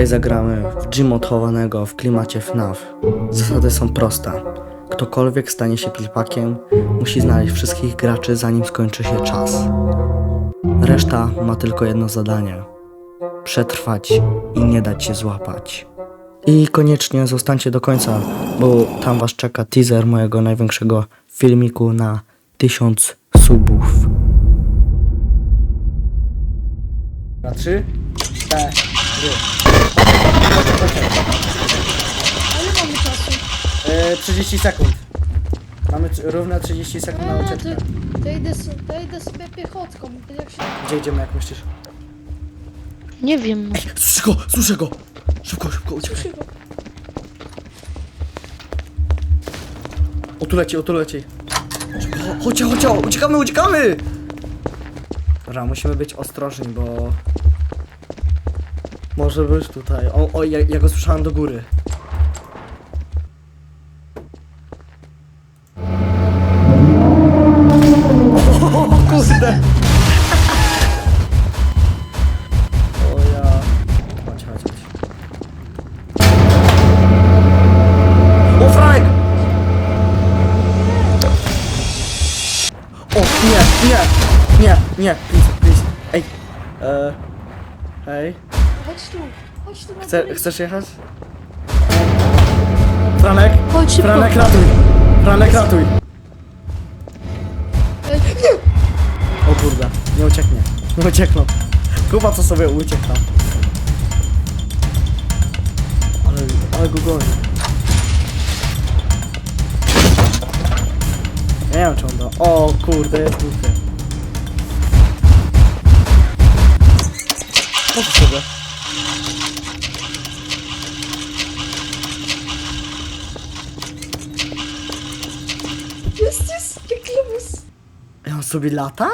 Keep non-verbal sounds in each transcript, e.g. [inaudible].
Dzisiaj zagramy w Gmod chowanego w klimacie FNAF. Zasady są proste. Ktokolwiek stanie się pilpakiem, musi znaleźć wszystkich graczy zanim skończy się czas. Reszta ma tylko jedno zadanie. Przetrwać i nie dać się złapać. I koniecznie zostańcie do końca, bo tam was czeka teaser mojego największego filmiku na 1000 subów. Na trzy, cztery. Ale mamy czasu. Yy, 30 sekund. Mamy tr- równe 30 sekund na A, to, ucieczkę. to, idę, so- to idę sobie piechotką. Jak się... Gdzie idziemy, jak myślisz? Nie wiem. Słyszę go! Słyszę go! Szybko, szybko, uciekaj. Szybko. O, tu leci, o, tu leci. Szybko, chodźcie, chodźcie, uciekamy, uciekamy! Dobra, musimy być ostrożni, bo... Może być tutaj. O, o ja, ja go słyszałem do góry. O, kurde! O Franek! O, nie, nie, nie, nie, please, please. Ej, e, hej, Chodź tu. Chodź tu na Chce, chcesz jechać? Franek, Chodź szybko. Franek ratuj, Franek ratuj. Ej, O kurde, nie ucieknie, nie uciekną. Kuba co sobie uciekł tam. Ale, ale go goni. Nie wiem czy on to... O kurde, jest głupie. Po co Jest, jest, jak lubus. Ej, on sobie lata?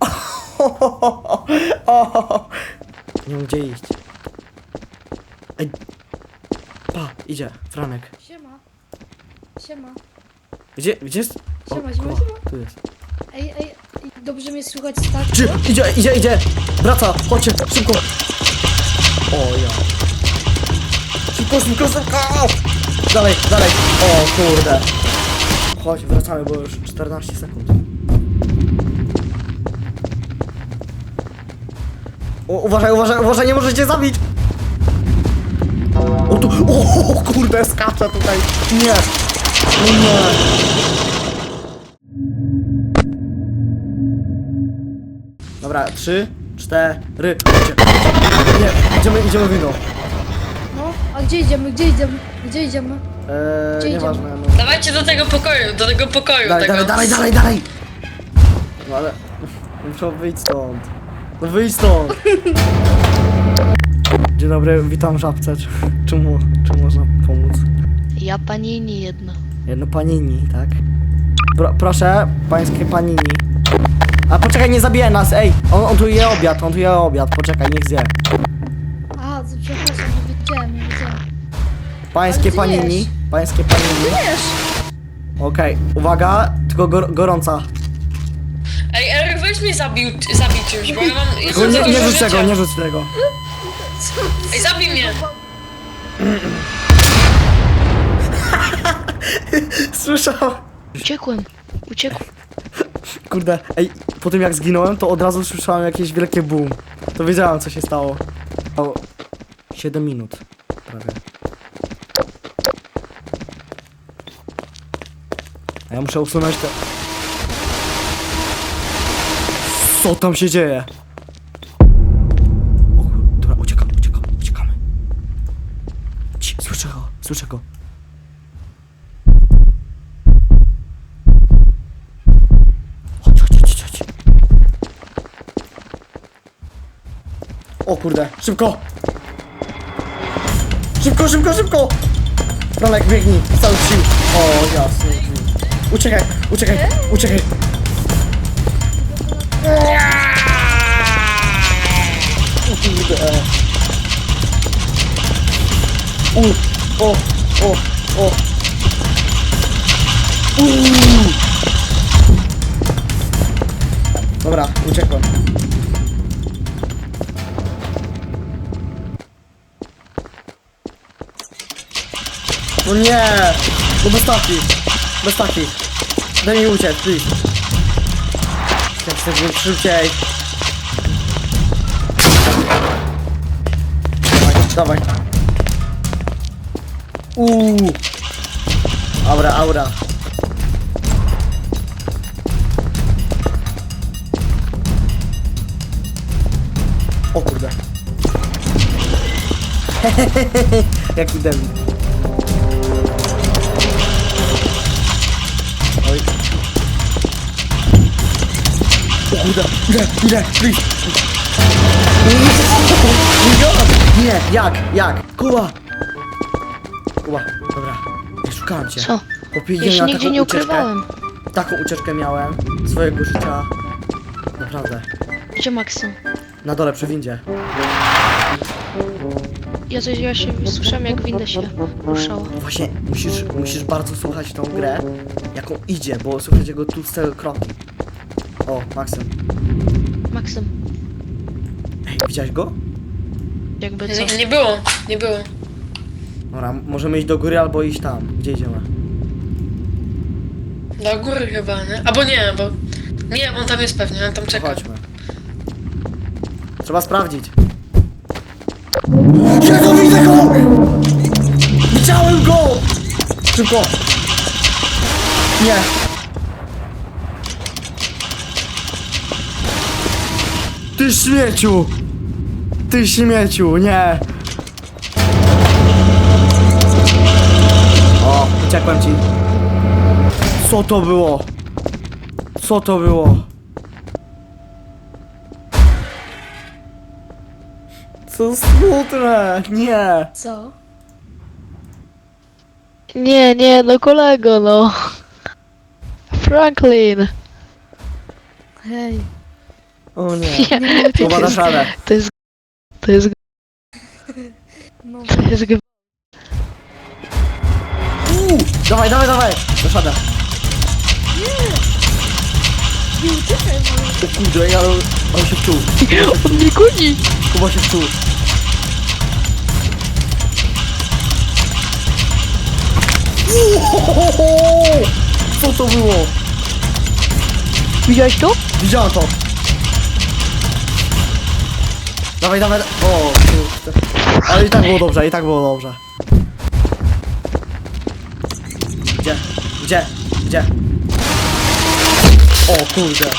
O, [laughs] Nie wiem gdzie iść. Ej. Pa, idzie, Franek. Siema. Siema. Gdzie, gdzie jest? O, Siema, siema, siema. Tu jest. Ej, ej, dobrze mnie słychać tak? Gdzie? Idzie, idzie, idzie! Wraca, chodźcie, szybko! O ja. Szybko, szybko, szybko! Dalej, dalej! O kurde! Chodź, wracamy, bo już 14 sekund. O, uważaj, uważaj, uważaj, nie możecie zabić! O tu, o kurde, skacze tutaj! Nie! Nie! Dobra, trzy, cztery. Nie, idziemy, idziemy wino. No, a gdzie idziemy, gdzie idziemy, gdzie idziemy? Eee, Gdzie nieważne, no. Dawajcie do tego pokoju, do tego pokoju. Dalej, tego. dalej, dalej, dalej, dalej! No ale, [laughs] muszę wyjść stąd. No wyjść stąd! [laughs] Dzień dobry, witam w żabce. Czy, [laughs] czy, mu, czy można pomóc? Ja panini jedna. Jedno panini, tak? Pro, proszę, pańskie panini. A poczekaj, nie zabije nas, ej! On, on tu je obiad, on tu je obiad, poczekaj, niech zje. Pańskie Ale panini, pańskie panini. Wiesz, Okej, uwaga, tylko gor gorąca. Ej, Eryk, weź mnie zabił, zabij czymś, bo ja mam... Tylko nie, za nie dużo rzuć tego, nie rzuć tego. Ej, zabij mnie! [laughs] Słyszał. Uciekłem. Uciekłem. Kurde, ej, po tym jak zginąłem, to od razu słyszałem jakieś wielkie boom. To wiedziałem, co się stało. O, 7 minut, prawie. A ja muszę usunąć te... Co tam się dzieje? O, dobra, uciekamy, uciekamy, uciekamy. Ci, słyszę go, słyszę go. Chodź, chodź, chodź, chodź. O kurde, szybko! Szybko, szybko, szybko! Franek, biegnij, z całych sił. O, jasny. Uciekaj, uciekaj, uciekaj. U, o, o, o. Dobra, uciekłem. No nie! No bez! Bez takich! Daj mi uciec, please! Jak być szybciej! Dawaj, dawaj! Uuu! Aura, aura! O kurde! [laughs] Jaki debil. Kurde, ile, ile, please. Nie, jak, jak? Kuba! Kuba, dobra. Nie szukałem cię. Co? Ja się nigdzie nie ukrywałem. Taką ucieczkę miałem swojego życia. Naprawdę. Gdzie Maksym? Na dole przy windzie. Ja coś ja się słyszałem jak winda się ruszała. Właśnie musisz, musisz bardzo słuchać tą grę, jaką idzie, bo słychać jego tłuste kroki. O, Maksym. Maksym, Ej, widziałeś go? jakby co? Nie, nie było, nie było. Dobra, możemy iść do góry albo iść tam. Gdzie idziemy? Do góry chyba, nie? Albo nie, bo... Nie, on tam jest pewnie, on tam czeka. Chodźmy. Trzeba sprawdzić. Jezu, widzę go! Widziałem go! Szybko! Nie! Ty śmieciu! Ty śmieciu, nie! O, uciekłem ci. Co to było? Co to było? Co smutne! Nie! Co? Nie, nie, no kolego, no. Franklin. Hej. O nie. [laughs] Nie, to Chyba na jest, szale. to jest, to jest, No, to jest, Uuu! Dawaj, dawaj, dawaj! Zasada. nie uciekaj, ale... O kurde, ja, on się wczuł. [laughs] on mnie goni. Kuba się wczuł. Uuu! Co to było? Widziałeś to? Widziałem to. Dawaj, dawaj. O. Ale i tak było dobrze, i tak było dobrze. Gdzie? Gdzie? Gdzie? O kurde.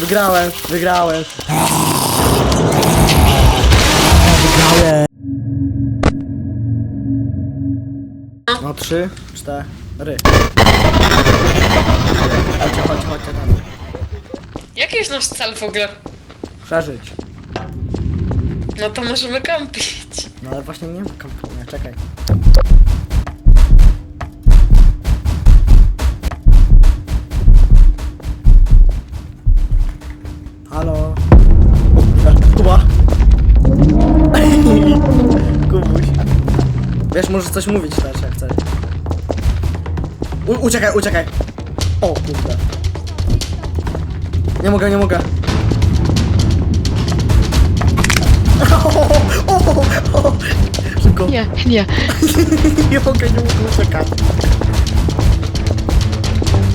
Wygrałem, [laughs] wygrałem. Wygrałem. No trzy, cztery. Chodźcie, chodźcie, chodźcie tam. Jaki jest nasz cel w ogóle? Przeżyć. No to możemy kampić. No ale właśnie nie ma kampania, czekaj. Halo? Kuba? [laughs] Kubuś. Wiesz, możesz coś mówić też, jak chcesz. U uciekaj, uciekaj! O, kurde. Nie mogę, nie mogę. [laughs] Szybko. Nie, nie. [laughs] nie mogę, nie mogę uciekać.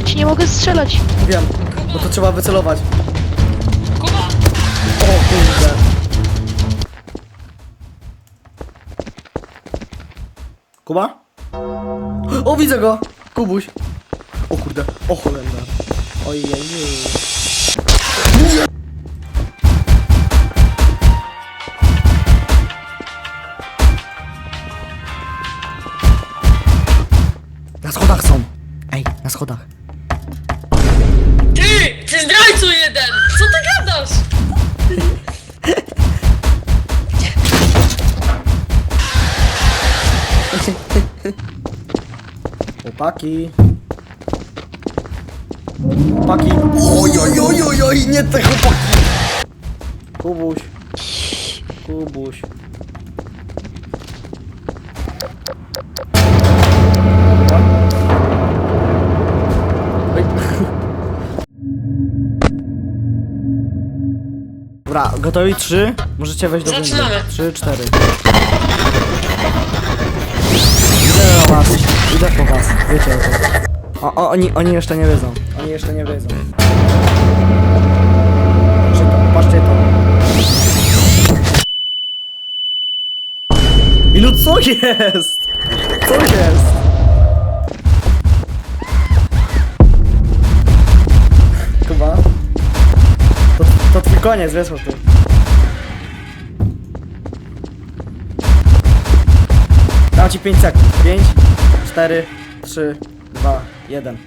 Ci nie mogę strzelać. Wiem, bo to trzeba wycelować. Kuba! O kurde. Kuba? O, widzę go! Kubuś. O kurde, o cholenda. Ojej. Na schodach są. Ej, na schodach. Ty! Ty zdrajcu jeden! Co ty gadasz? Chłopaki. Chłopaki. Oj, oj, oj, oj, oj, nie te chłopaki. Kubuś. Kubuś. Dobra, gotowi? Trzy? Możecie wejść do windy. Zaczynamy. Trzy, cztery. Idę do was. Idę po was. Wiecie o tym. O, o, oni, oni jeszcze nie wiedzą. Oni jeszcze nie wiedzą. Patrzcie to. Ilu co jest? Co jest? Kuba? To, to twój koniec, wiesz o tym. Dam ci 5 sekund. 5, 4, 3, 2, 1.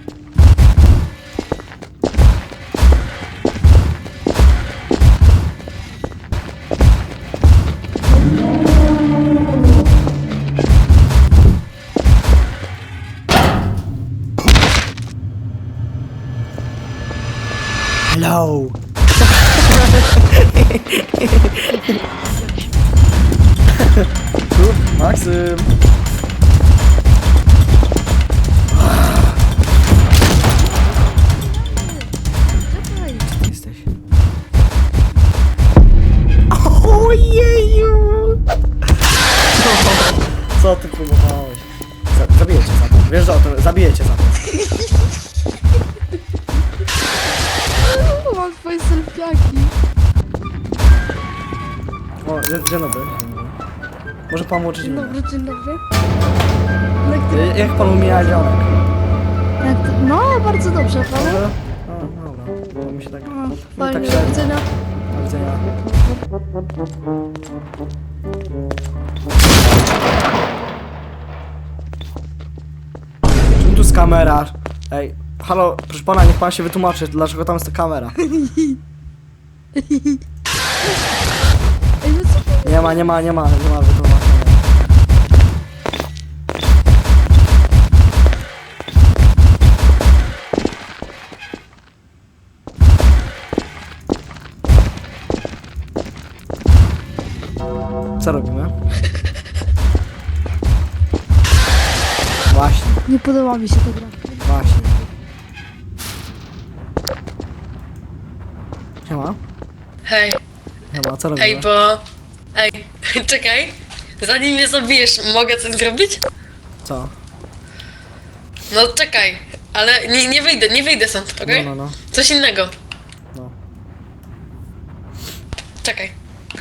Hello. Co ty próbowałeś? Za, zabiję cię za to. Wiesz o tym, zabiję cię za to. [laughs] Mam twoje selfiaki. O, dzień dzień dobry. Może pan uczyć Dzień mnie? dobry, dzień dobry. Jak ty, Y, Jak pan umija dzionek? jak ty, no, bardzo dobrze, pan. Dobrze? O, dobra. Bo mi się tak... No, fajnie, tak do średnio. widzenia. Do widzenia. Czemu tu jest kamera? Ej, halo, proszę pana, niech pan się wytłumaczy, dlaczego tam jest ta kamera. Nie ma, nie ma, nie ma, nie ma wytłumaczenia. Co robimy? Nie podoba mi się ta gra. właśnie. Siema, Hej, siema, co robimy? ej, bo... Ej, [laughs] czekaj. Zanim mnie zabijesz, mogę coś zrobić? Co? No czekaj, ale nie, nie wyjdę, nie wyjdę stąd, okej? No, no, no. Coś innego. No. Czekaj. [laughs]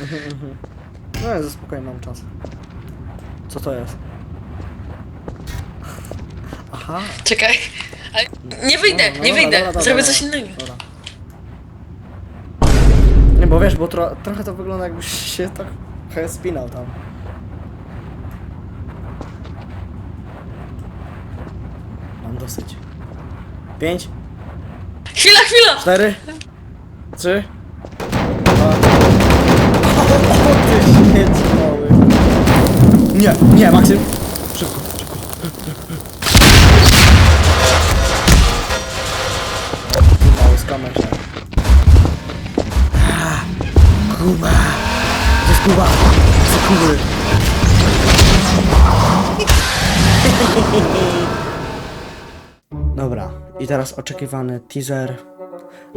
No jest spokojnie, mam czas. Co to jest? Aha. Czekaj. Ale nie wyjdę, No, no, nie wyjdę. Zrobię coś innego. Dobra. Nie, bo wiesz, bo tro trochę to wygląda jakbyś się trochę spinał tam. Mam dosyć. Pięć, Chwila, chwila! cztery, trzy, dwa. [laughs] O, ty mały. Nie, nie, Maksym. Kuba. Gdzie jest Kuba? Chcę Kuby. Dobra, i teraz oczekiwany teaser.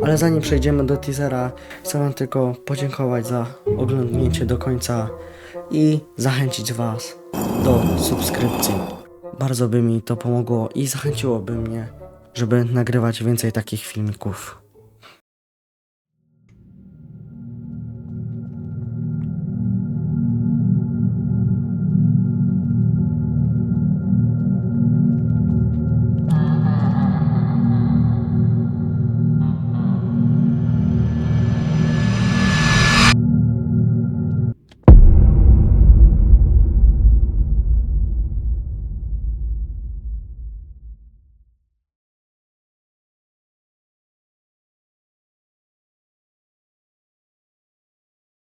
Ale zanim przejdziemy do teasera, chcę wam tylko podziękować za oglądnięcie do końca i zachęcić was do subskrypcji. Bardzo by mi to pomogło i zachęciłoby mnie, żeby nagrywać więcej takich filmików.